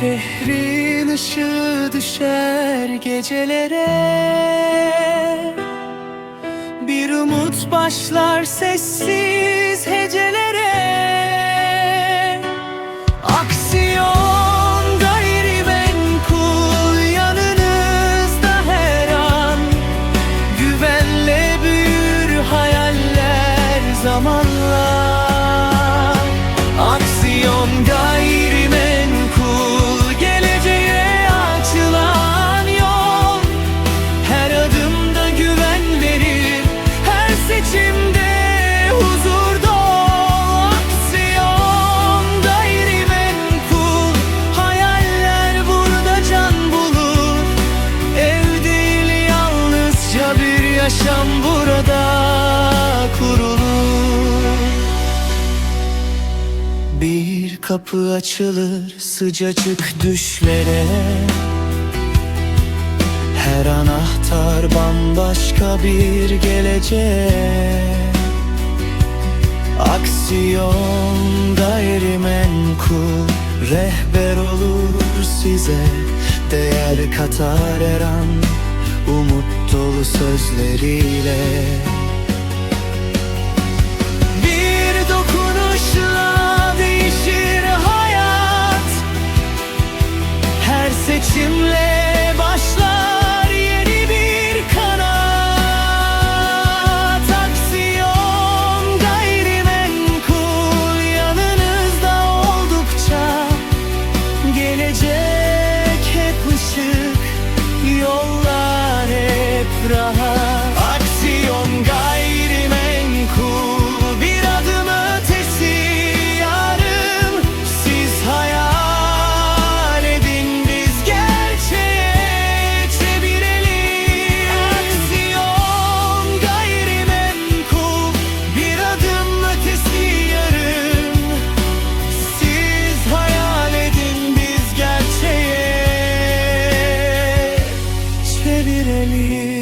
Şehrin ışığı düşer gecelere. Bir umut başlar sessiz. Her seçimde huzur dol Aksiyon hayaller burada can bulur. Ev değil yalnızca bir yaşam burada kurulur. Bir kapı açılır sıcacık düşlere. Her anahtar bambaşka bir gelecek. Aksiyon gayrimenkul Rehber olur size. Değer katar her an Umut dolu sözleriyle. Bir dokunuşla değişir hayat. Her seçimle Işık, yollar hep rahat 你。